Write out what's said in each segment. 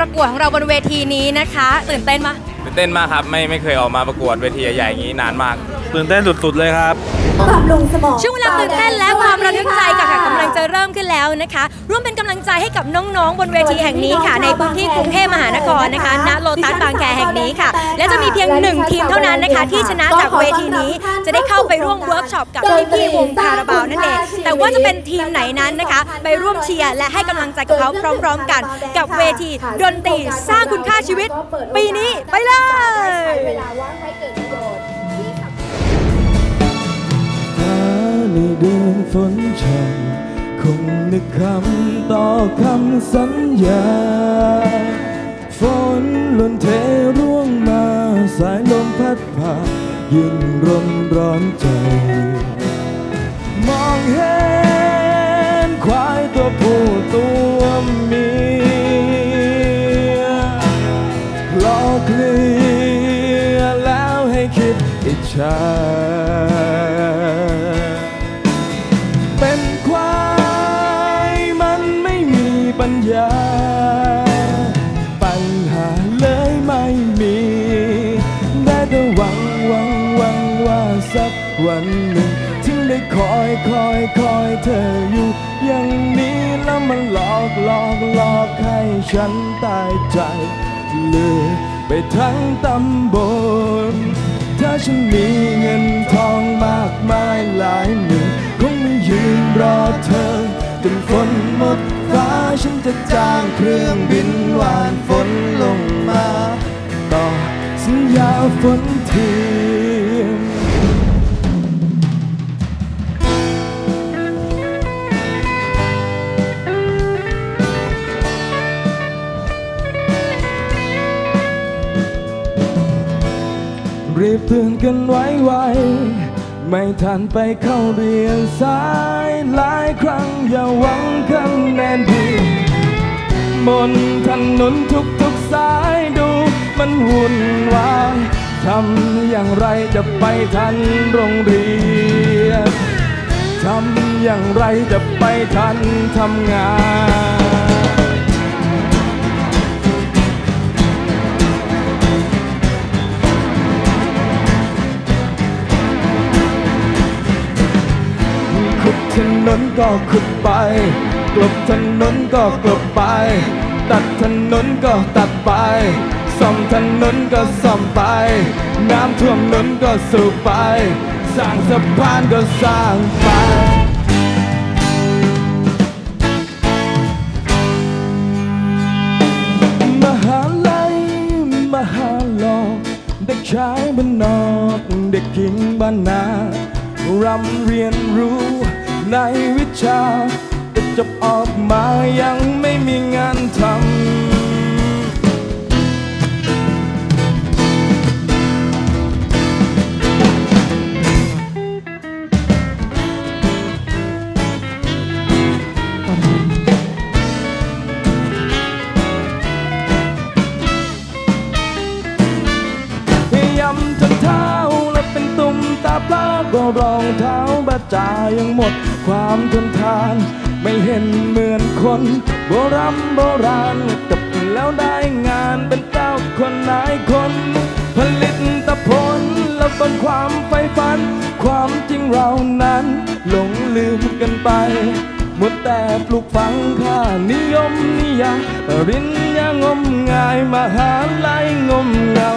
ประกวดของเราบนเวทีนี้นะคะ ตื่นเต้นปะตื่นเต้นมากครับ ไม่ไม่เคยออกมาประกวดเวทีใหญ่ๆอย่างนี้นานมาก ตื่นเต้นสุดๆเลยครับ บำรุงสมองช่วงเวลาตื่นเต้นและความระทึกใจกับกำลังจะเริ่มขึ้นแล้วนะคะ ร่วมเป็นกำลังใจให้กับน้องๆ บนเวทีแห่งนี้ค่ะ ในพื้นที่กรุงเทพมหานครนะคะณโลตัสบางแคแห่งนี้ค่ะ และจะมีเพียงหนึ่งทีมเท่านั้นนะคะ ที่ชนะจากเวทีนี้จะได้เข้าไปร่วมเวิร์กช็อปกับพี่ๆวงคาราบาวนั่นเองแต่ว่าจะเป็นทีมไหนนั้นนะคะ ไปร่วมเชียร์และให้กำลังใจกับเขาพร้อม ๆ กัน กับเวทีดนตรีสร้างคุณค่าชีวิต ปีนี้ไปเลย ในเดือนฝนช่ำคงนึกคำต่อคำสัญญา ฝนล่นเทร่วงมา สายลมพัดผ่ายิ่งร้อนร้อนใจ มองเห็นควายตัวผู้ตัวเมียรอเคลียแล้วให้คิดอิจฉา อยคอยคอยเธออยู่ อย่างนี้แล้วมันหลอกหลอกหลอกให้ฉันตายใจเลือไปทั้งตำบล ถ้าฉันมีเงินทองมากมายหลายหมื่นคงไม่ยืนรอเธอจนฝนหมดฟ้าฉันจะจ้างเครื่องบินหวานฝนลงมา ต่อสัญญาฝน ตื่นกันไวไวไม่ทันไปเข้าเรียนสายหลายครั้งอย่าหวังคะแนนดีบนถนนทุกทุกสายดูมันวุ่นวายทำอย่างไรจะไปทันโรงเรียนทำอย่างไรจะไปทันทำงาน ก็ขุดไป กลบถนนก็กลบไป ตัดถนนก็ตัดไปซ่อมถนนก็ซ่อมไป น้ำท่วมถนนก็สูบไป สร้างสะพานก็สร้างไปมหาลัยมหาลอเด็กชายบ้านนอก เด็กหญิงบ้านนารำเรียนรู้ ในวิชาแต่จบออกมายังไม่มีงานทำ จายังหมดความทนทาน ไม่เห็นเหมือนคนโบราณโบราณแต่แล้วได้งานเป็นเจ้าคนนายคน ผลิตตะผลและบนความใฝ่ฝัน ความจริงเรานั้น หลงลืมกันไปหมดแต่ปลูกฝังค่านิยมนิยามริญญางมงายมหาลัยงมเงา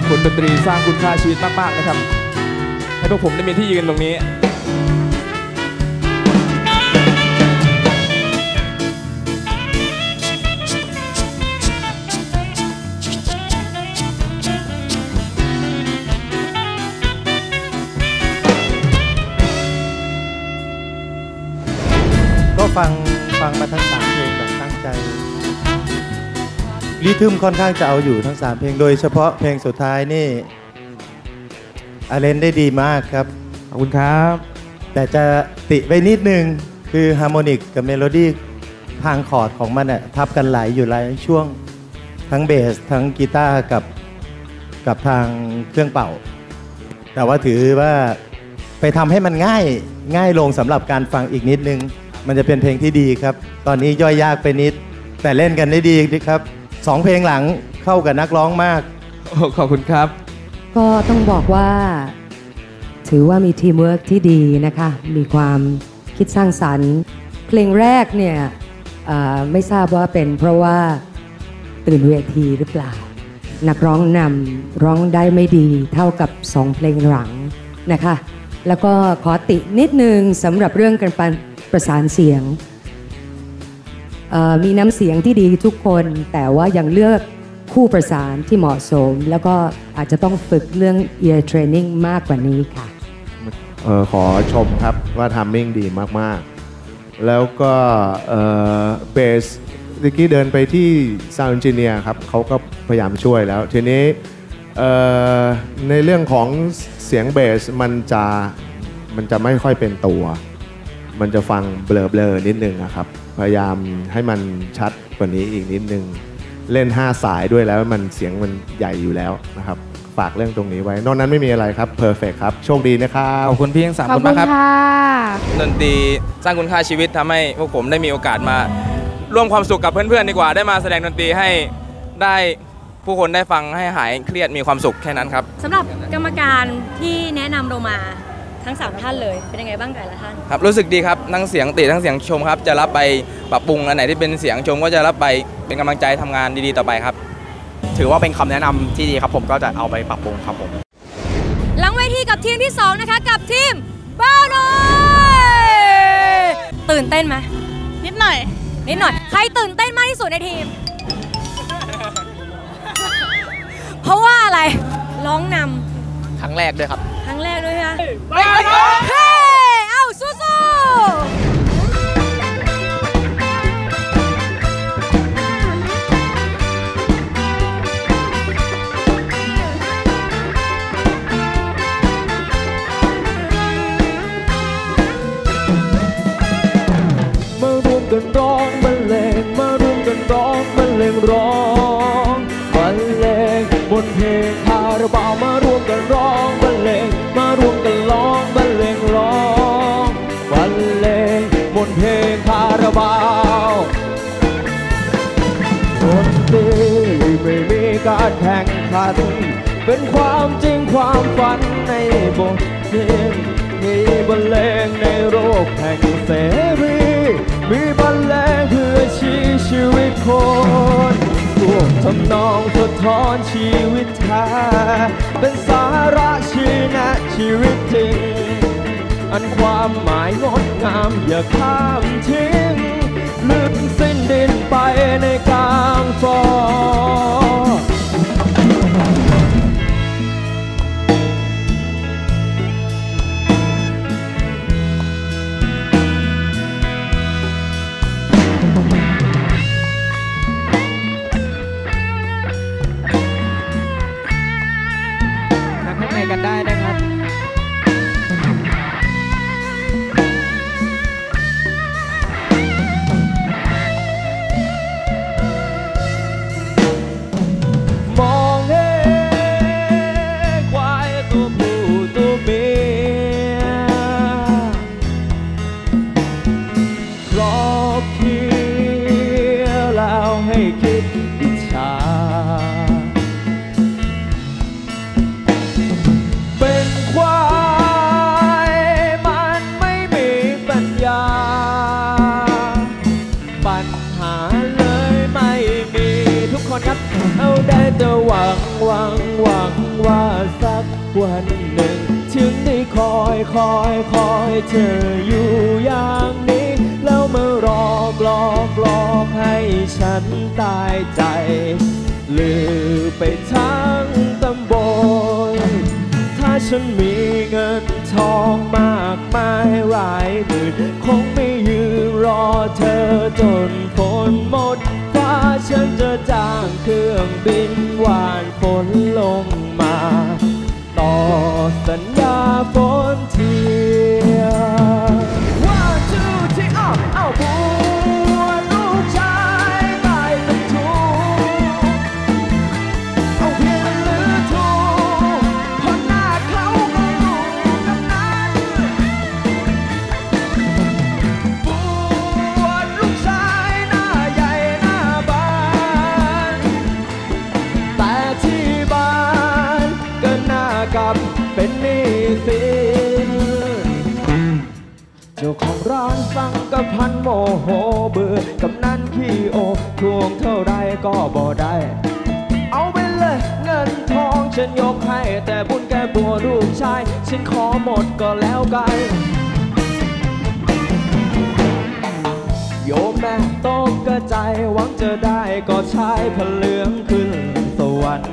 อบคุณดนตรีสร้างคุณค่าชีวิตมากๆนะครับ ให้พวกผมได้มีที่ยืนตรงนี้ก็ฟังฟังมาทั้งสามเพลงแบบตั้งใจ รีทึมค่อนข้างจะเอาอยู่ทั้งสามเพลงโดยเฉพาะเพลงสุดท้ายนี่อาเลนได้ดีมากครับ ขอบคุณครับ แต่จะติไว้นิดนึง คือฮาร์โมนิกกับเมโลดี้ทางคอร์ดของมันน่ะทับกันหลายอยู่หลายช่วงทั้งเบส ทั้งกีตาร์กับกับทางเครื่องเป่า แต่ว่าถือว่าไปทำให้มันง่ายง่ายลงสำหรับการฟังอีกนิดนึง มันจะเป็นเพลงที่ดีครับ ตอนนี้ย่อยยากไปนิด แต่เล่นกันได้ดีครับ สองเพลงหลังเข้ากับนักร้องมาก โอ้ขอบคุณครับ ก็ต้องบอกว่า ถือว่ามีทีมเวิร์กที่ดีนะคะ มีความคิดสร้างสรรค์ เพลงแรกเนี่ยเอ่อไม่ทราบว่าเป็นเพราะว่าตื่นเวทีหรือเปล่า นักร้องนำร้องได้ไม่ดีเท่ากับสองเพลงหลังนะคะ แล้วก็ขอตินิดนึงสำหรับเรื่องการประสานเสียงเอ่อ มีน้ำเสียงที่ดีทุกคน แต่ว่ายังเลือกคู่ประสานที่เหมาะสม แล้วก็อาจจะต้องฝึกเรื่อง ear training มากกว่านี้ค่ะออขอชมครับว่าทัมมิ่งดีมาก ๆ แล้วก็เบสตะกี้เดินไปที่ซาว n ์ e จิเนียครับเขาก็พยายามช่วยแล้ว ทีนี้ในเรื่องของเสียงเบสมันจะมันจะไม่ค่อยเป็นตัว มันจะฟังเบลอๆนิดนึงนะครับ พยายามให้มันชัดกว่านี้อีกนิดนึง เล่น 5 สายด้วยแล้วมันเสียงมันใหญ่อยู่แล้วนะครับ ฝากเรื่องตรงนี้ไว้ นอกนั้นไม่มีอะไรครับเพอร์เฟกครับ โชคดีนะครับ ขอบคุณพี่ทั้งสามขอคบนคุมากณครับ ค่ะ ดนตรีสร้างคุณค่าชีวิตทำให้พวกผมได้มีโอกาสมา ร่วมความสุขกับเพื่อนๆดีกว่า ได้มาแสดงดนตรีให้ได้ผู้คนได้ฟังให้หายเครียดมีความสุขแค่นั้นครับ สำหรับกรรมการที่แนะนำเรามา ทั้งสามท่านเลยเป็นยังไงบ้างแต่ละท่านครับรู้สึกดีครับทั้งเสียงติทั้งเสียงชมครับ จะรับไปปรับปรุงอันไหนที่เป็นเสียงชมก็จะรับไปเป็นกำลังใจทำงานดีๆต่อไปครับ ถือว่าเป็นคำแนะนำที่ดีครับผมก็จะเอาไปปรับปรุงครับผมหลังเวทีกับทีมที่ 2 นะคะ กับทีมบ้าวน้อยตื่นเต้นไหมนิดหน่อย นิดหน่อย ใครตื่นเต้นมากที่สุดในทีม เพราะว่าอะไรร้องนครั้งแรกด้วยครับำค รั้งแรกด้วยค่ะเฮ้เอ้าสู้ๆมารวมกันร้องบรรเลงมารวมกันร้องบรรเลงร้องบรรเลงบนเพลงคาราบาวมา แข่งขัน เป็นความจริงความฝันในบทเพลงมีบรรเลงในโลกแห่งเสรีมีบรรเลงเพื่อชี้ชีวิตคนรวมทำนองสะท้อนชีวิตแท้เป็นสาระชี้แนะชีวิตจริง อันความหมายงดงามอย่าข้ามทิ้งลึกสิ้นดินไปในกลางฟอนั วันหนึ่งถึงได้คอยคอยคอยเธออยู่อย่างนี้ แล้วมารอกลอกหลอกให้ฉันตายใจ ลือไปทั้งตำบล ถ้าฉันมีเงินทองมากมายหลายหมื่นคงไม่ยืนรอเธอจนฝนหมดฟ้าฉันจะจ้างเครื่องบินหวานฝนลงมา ต่อสัญญาฝน แต่บุญแก่บัวลูกชาย ฉันขอหมดก็แล้วกันโยมแม่ตกกระใจายหวังจะได้ก็ใช้พระเหลืองขึ้นสวรรค์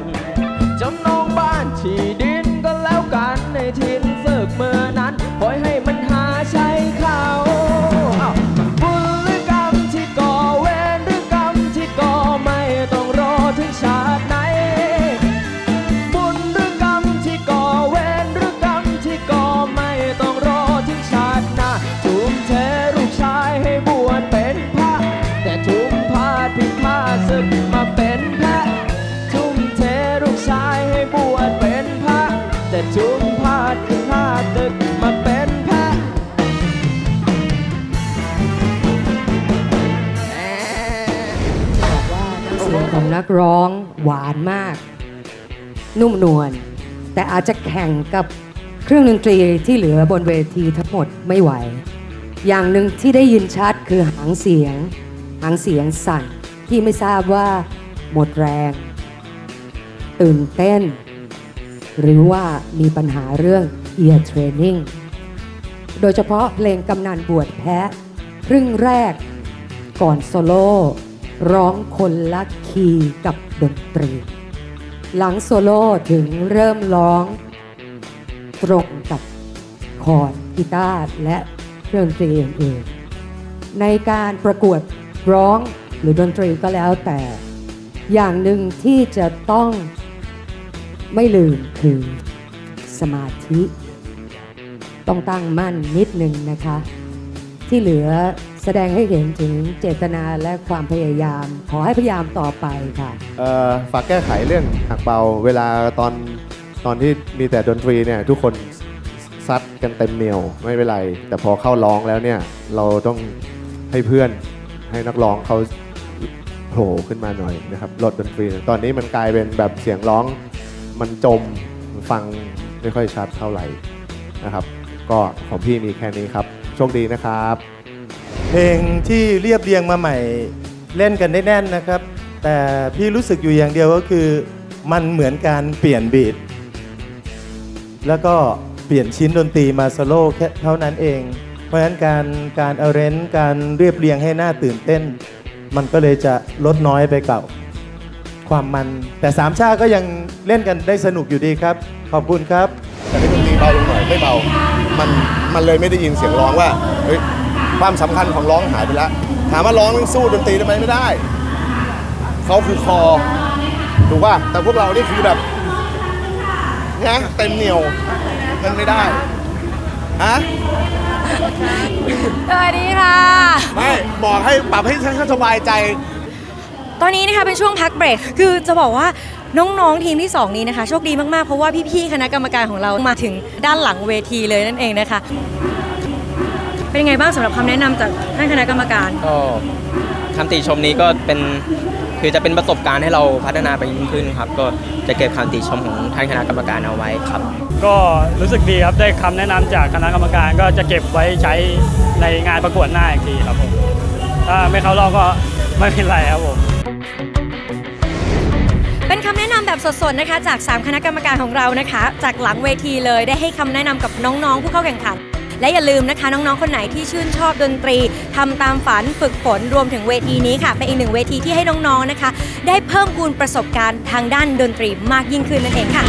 จำนองบ้านที่ดินก็แล้วกันในทินศึกเมื่อนั้นปล่อยให้มัน แต่ทุ่มพาดผิดพาศึกมาเป็นแพะบอกว่าน้ำเสียงของนักร้องหวานมาก นุ่มนวลแต่อาจจะแข่งกับเครื่องดนตรีที่เหลือบนเวทีทั้งหมดไม่ไหว อย่างหนึ่งที่ได้ยินชัดคือหางเสียง หางเสียงสั่นที่ไม่ทราบว่า หมดแรง ตื่นเต้น หรือว่ามีปัญหาเรื่อง ear training โดยเฉพาะเพลงกำนันบวชแพะครึ่งแรกก่อนโซโล่ร้องคนละคีย์กับดนตรี หลังโซโล่ถึงเริ่มร้องตรงกับคอร์ดกีตาร์และเครื่องดนตรีอื่นๆในการประกวดร้องหรือดนตรีก็แล้วแต่ อย่างหนึ่งที่จะต้อง ไม่ลืมคือสมาธิ ต้องตั้งมั่นนิดหนึ่งนะคะ ที่เหลือแสดงให้เห็นถึงเจตนาและความพยายาม ขอให้พยายามต่อไปค่ะฝากแก้ไขเรื่องหักเบาเวลาตอนตอนที่มีแต่ดนตรีเนี่ยทุกคนซัดกันเต็มเหนียวไม่เป็นไร แต่พอเข้าร้องแล้วเนี่ยเราต้องให้เพื่อนให้นักร้องเขาโผล่ขึ้นมาหน่อยนะครับลดดนตรี ตอนนี้มันกลายเป็นแบบเสียงร้อง มันจมฟังไม่ค่อยชัดเท่าไหร่นะครับ ก็ของพี่มีแค่นี้ครับ โชคดีนะครับ เพลงที่เรียบเรียงมาใหม่เล่นกันได้แน่นนะครับ แต่พี่รู้สึกอยู่อย่างเดียวก็คือ มันเหมือนการเปลี่ยนบีทแล้วก็เปลี่ยนชิ้นดนตรีมาสโลแค่เท่านั้นเอง เพราะฉะนั้นการการเอาเรนการเรียบเรียงให้หน่าตื่นเต้น มันก็เลยจะลดน้อยไปเกับ ความมันแต่สามชาติก็ยังเล่นกันได้สนุกอยู่ดีครับ ขอบคุณครับ แต่ให้ดนตรีเบาลงหน่อยไม่เบา มันมันเลยไม่ได้ยินเสียงร้องว่าเฮ้ยความสำคัญของร้องหายไปแล้วถามว่าร้องสู้ดนตรีได้ไหมไม่ได้เขาคือคอถูกป่ะแต่พวกเรานี่คือแบบนะเต็มเหนียวมันไม่ได้ฮะสวัสดีค่ะ ไม่ บอกให้ปรับให้ฉันสบายใจ ตอนนี้นะคะเป็นช่วงพักเบรกคือจะบอกว่าน้องๆทีมที่ 2 นี้นะคะ โชคดีมากๆ เพราะว่าพี่ๆคณะกรรมการของเรามาถึงด้านหลังเวทีเลยนั่นเองนะคะ เป็นยังไงบ้างสำหรับคำแนะนำจากท่านคณะกรรมการก็คำติชมนี้ก็เป็นคือจะเป็นประสบการณ์ให้เราพัฒนาไปยิ่งขึ้นครับ ก็จะเก็บคำติชมของท่านคณะกรรมการเอาไว้ครับ ก็รู้สึกดีครับได้คำแนะนำจากคณะกรรมการก็จะเก็บไว้ใช้ในงานประกวดหน้าอีกทีครับผมถ้าไม่เข้ารอบก็ไม่เป็นไรครับผม แบบสดๆนะคะ จาก 3 คณะกรรมการของเรานะคะ จากหลังเวทีเลยได้ให้คำแนะนำกับน้องๆ ผู้เข้าแข่งขัน และอย่าลืมนะคะ น้องๆ คนไหนที่ชื่นชอบดนตรีทำตามฝันฝึกฝนรวมถึงเวทีนี้ค่ะ เป็นอีกหนึ่งเวทีที่ให้น้องๆนะคะ ได้เพิ่มพูนประสบการณ์ทางด้านดนตรีมากยิ่งขึ้นนั่นเองค่ะ